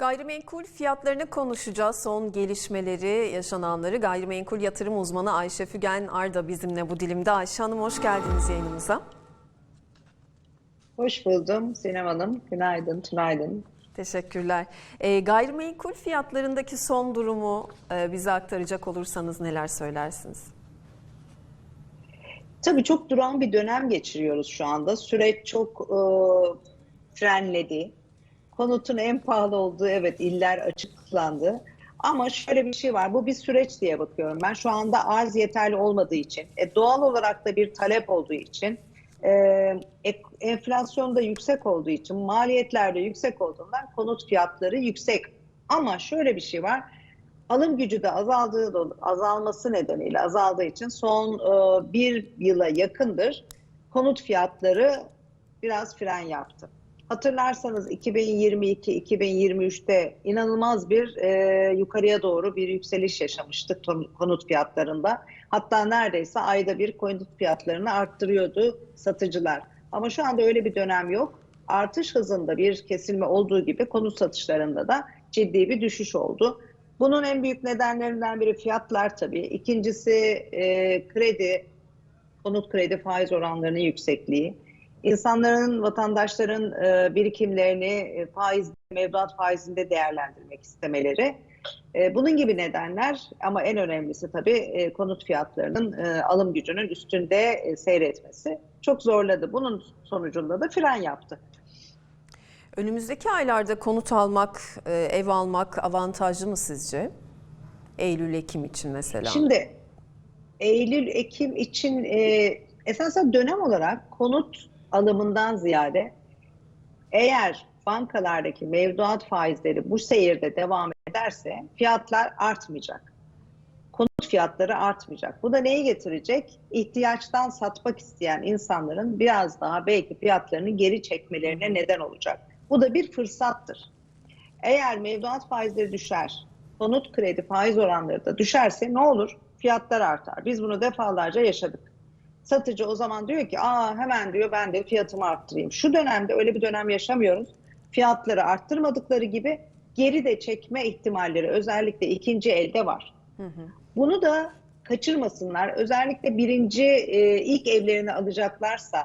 Gayrimenkul fiyatlarını konuşacağız. Son gelişmeleri, yaşananları. Gayrimenkul yatırım uzmanı Ayşe Fügen Arda bizimle bu dilimde. Ayşe Hanım hoş geldiniz yayınımıza. Hoş buldum Sinem Hanım. Günaydın, tünaydın. Teşekkürler. E, gayrimenkul fiyatlarındaki son durumu e, bize aktaracak olursanız neler söylersiniz? Tabii çok duran bir dönem geçiriyoruz şu anda. Süreç çok e, frenledi. Konutun en pahalı olduğu evet iller açıklandı. Ama şöyle bir şey var. Bu bir süreç diye bakıyorum. Ben şu anda arz yeterli olmadığı için, e, doğal olarak da bir talep olduğu için, e, ek- enflasyon da yüksek olduğu için, maliyetler de yüksek olduğundan konut fiyatları yüksek. Ama şöyle bir şey var. Alım gücü de azaldığı azalması nedeniyle azaldığı için son e, bir yıla yakındır konut fiyatları biraz fren yaptı. Hatırlarsanız 2022-2023'te inanılmaz bir e, yukarıya doğru bir yükseliş yaşamıştık konut fiyatlarında. Hatta neredeyse ayda bir konut fiyatlarını arttırıyordu satıcılar. Ama şu anda öyle bir dönem yok. Artış hızında bir kesilme olduğu gibi konut satışlarında da ciddi bir düşüş oldu. Bunun en büyük nedenlerinden biri fiyatlar tabii. İkincisi e, kredi, konut kredi faiz oranlarının yüksekliği. İnsanların, vatandaşların e, birikimlerini e, faiz, mevduat faizinde değerlendirmek istemeleri. E, bunun gibi nedenler ama en önemlisi tabii konut fiyatlarının alım gücünün üstünde seyretmesi çok zorladı. Bunun sonucunda da fren yaptı. Önümüzdeki aylarda konut almak, ev almak avantajlı mı sizce? Eylül-Ekim için mesela. Şimdi Eylül, Ekim için e, esasen dönem olarak konut alımından ziyade eğer bankalardaki mevduat faizleri bu seyirde devam ederse fiyatlar artmayacak. Konut fiyatları artmayacak. Bu da neyi getirecek? İhtiyaçtan satmak isteyen insanların biraz daha belki fiyatlarını geri çekmelerine neden olacak. Bu da bir fırsattır. Eğer mevduat faizleri düşer, konut kredi faiz oranları da düşerse ne olur? Fiyatlar artar. Biz bunu defalarca yaşadık. Satıcı o zaman diyor ki aa hemen diyor ben de fiyatımı arttırayım. Şu dönemde öyle bir dönem yaşamıyoruz. Fiyatları arttırmadıkları gibi geri de çekme ihtimalleri özellikle ikinci elde var. Bunu da kaçırmasınlar. Özellikle birinci e, ilk evlerini alacaklarsa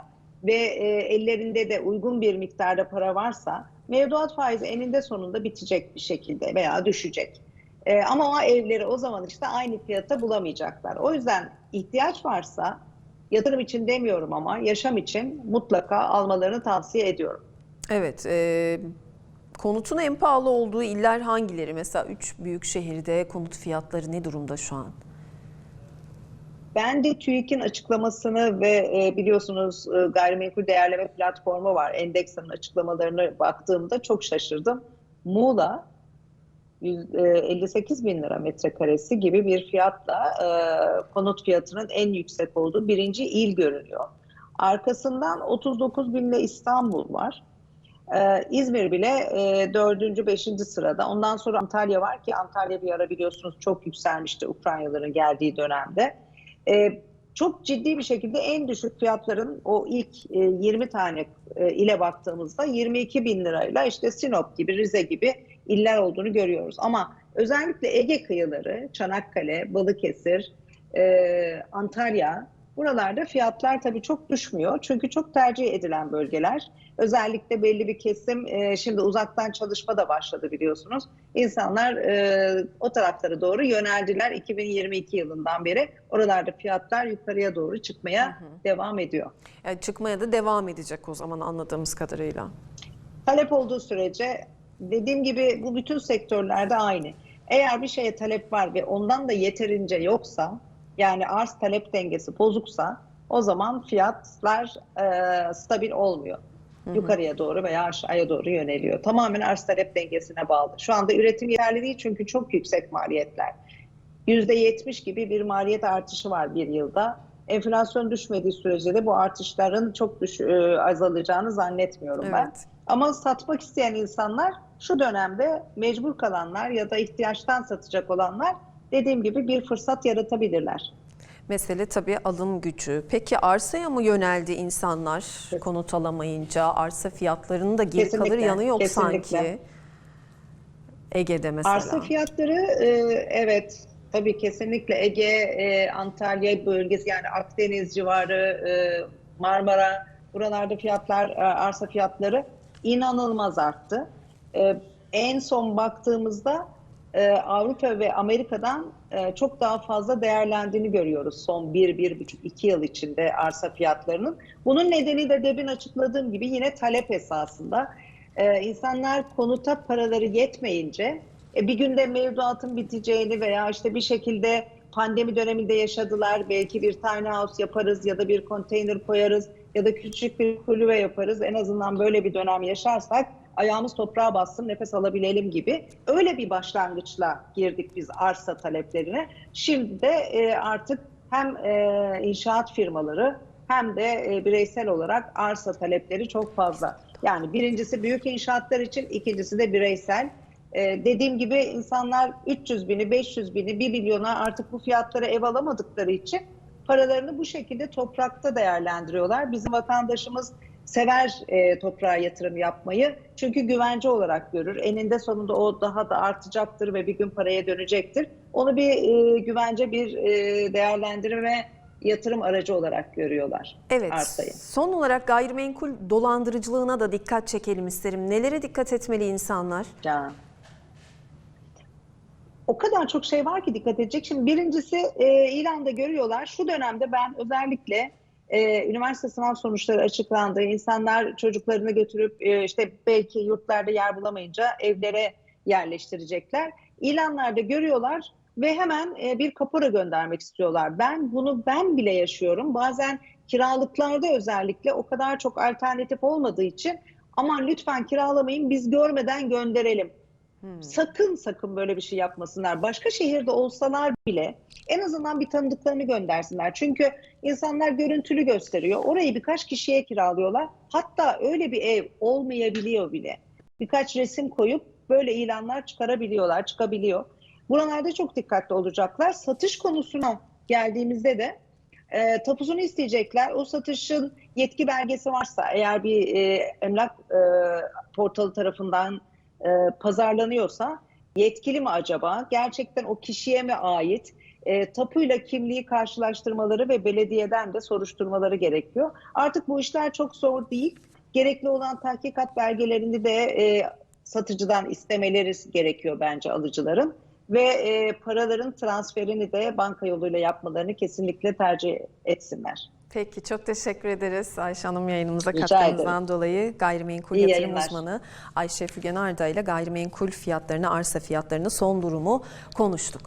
ve e, ellerinde de uygun bir miktarda para varsa mevduat faizi eninde sonunda bitecek bir şekilde veya düşecek. E, ama o evleri o zaman işte aynı fiyata bulamayacaklar. O yüzden ihtiyaç varsa yatırım için demiyorum ama yaşam için mutlaka almalarını tavsiye ediyorum. Evet, e, konutun en pahalı olduğu iller hangileri? Mesela üç büyük şehirde konut fiyatları ne durumda şu an? Ben de TÜİK'in açıklamasını ve e, biliyorsunuz e, gayrimenkul değerleme platformu var. Endeks'in açıklamalarını baktığımda çok şaşırdım. Muğla 100, 58 bin lira metrekaresi gibi bir fiyatla e, konut fiyatının en yüksek olduğu birinci il görünüyor. Arkasından 39 binle İstanbul var. Ee, İzmir bile e, dördüncü, beşinci sırada. Ondan sonra Antalya var ki Antalya bir ara biliyorsunuz çok yükselmişti Ukraynalıların geldiği dönemde. Ee, çok ciddi bir şekilde en düşük fiyatların o ilk e, 20 tane e, ile baktığımızda 22 bin lirayla işte Sinop gibi, Rize gibi iller olduğunu görüyoruz. Ama özellikle Ege kıyıları, Çanakkale, Balıkesir, e, Antalya buralarda fiyatlar tabii çok düşmüyor. Çünkü çok tercih edilen bölgeler. Özellikle belli bir kesim e, şimdi uzaktan çalışma da başladı biliyorsunuz. İnsanlar e, o taraflara doğru yöneldiler 2022 yılından beri. Oralarda fiyatlar yukarıya doğru çıkmaya devam ediyor. Yani çıkmaya da devam edecek o zaman anladığımız kadarıyla. Talep olduğu sürece dediğim gibi bu bütün sektörlerde aynı. Eğer bir şeye talep var ve ondan da yeterince yoksa yani arz talep dengesi bozuksa o zaman fiyatlar e, stabil olmuyor. Yukarıya doğru veya aşağıya doğru yöneliyor. Tamamen arz talep dengesine bağlı. Şu anda üretim yeterli değil çünkü çok yüksek maliyetler. %70 gibi bir maliyet artışı var bir yılda. Enflasyon düşmediği sürece de bu artışların çok düş, e, azalacağını zannetmiyorum ben. Evet. Ama satmak isteyen insanlar şu dönemde mecbur kalanlar ya da ihtiyaçtan satacak olanlar dediğim gibi bir fırsat yaratabilirler. Mesele tabii alım gücü. Peki arsaya mı yöneldi insanlar konut alamayınca? Arsa fiyatlarının da geri Kesinlikle, kalır yanı yok kesinlikle. sanki. Ege'de mesela. Arsa fiyatları e, evet tabii kesinlikle Ege, e, Antalya bölgesi yani Akdeniz civarı, e, Marmara buralarda fiyatlar, e, arsa fiyatları inanılmaz arttı. E, en son baktığımızda e, Avrupa ve Amerika'dan e, çok daha fazla değerlendiğini görüyoruz son 1-1,5-2 yıl içinde arsa fiyatlarının. Bunun nedeni de demin açıkladığım gibi yine talep esasında. E, insanlar konuta paraları yetmeyince bir günde mevduatın biteceğini veya işte bir şekilde pandemi döneminde yaşadılar. Belki bir tiny house yaparız ya da bir konteyner koyarız ya da küçük bir kulübe yaparız. En azından böyle bir dönem yaşarsak ayağımız toprağa bassın, nefes alabilelim gibi. Öyle bir başlangıçla girdik biz arsa taleplerine. Şimdi de e, artık hem e, inşaat firmaları hem de e, bireysel olarak arsa talepleri çok fazla. Yani birincisi büyük inşaatlar için, ikincisi de bireysel. Ee, dediğim gibi insanlar 300 bini, 500 bini, 1 milyona artık bu fiyatlara ev alamadıkları için paralarını bu şekilde toprakta değerlendiriyorlar. Bizim vatandaşımız sever e, toprağa yatırım yapmayı çünkü güvence olarak görür. Eninde sonunda o daha da artacaktır ve bir gün paraya dönecektir. Onu bir e, güvence, bir e, değerlendirme yatırım aracı olarak görüyorlar Evet. arsayı. Son olarak gayrimenkul dolandırıcılığına da dikkat çekelim isterim. Nelere dikkat etmeli insanlar? Ya. O kadar çok şey var ki dikkat edecek. Şimdi birincisi e, İran'da görüyorlar. Şu dönemde ben özellikle e, üniversite sınav sonuçları açıklandı. İnsanlar çocuklarını götürüp e, işte belki yurtlarda yer bulamayınca evlere yerleştirecekler. İlanlarda görüyorlar ve hemen e, bir kapora göndermek istiyorlar. Ben bunu ben bile yaşıyorum. Bazen kiralıklarda özellikle o kadar çok alternatif olmadığı için aman lütfen kiralamayın biz görmeden gönderelim. Sakın sakın böyle bir şey yapmasınlar. Başka şehirde olsalar bile en azından bir tanıdıklarını göndersinler. Çünkü insanlar görüntülü gösteriyor. Orayı birkaç kişiye kiralıyorlar. Hatta öyle bir ev olmayabiliyor bile. Birkaç resim koyup böyle ilanlar çıkarabiliyorlar, çıkabiliyor. Buralarda çok dikkatli olacaklar. Satış konusuna geldiğimizde de e, tapusunu isteyecekler. O satışın yetki belgesi varsa eğer bir e, emlak e, portalı tarafından e, pazarlanıyorsa yetkili mi acaba? Gerçekten o kişiye mi ait? E, tapuyla kimliği karşılaştırmaları ve belediyeden de soruşturmaları gerekiyor. Artık bu işler çok zor değil. Gerekli olan tahkikat belgelerini de e, satıcıdan istemeleri gerekiyor bence alıcıların. Ve e, paraların transferini de banka yoluyla yapmalarını kesinlikle tercih etsinler. Peki çok teşekkür ederiz Ayşe Hanım yayınımıza Rica katkınızdan dolayı. Gayrimenkul İyi yatırım yayınlar. uzmanı Ayşe Fügen Arda ile gayrimenkul fiyatlarını, arsa fiyatlarını son durumu konuştuk.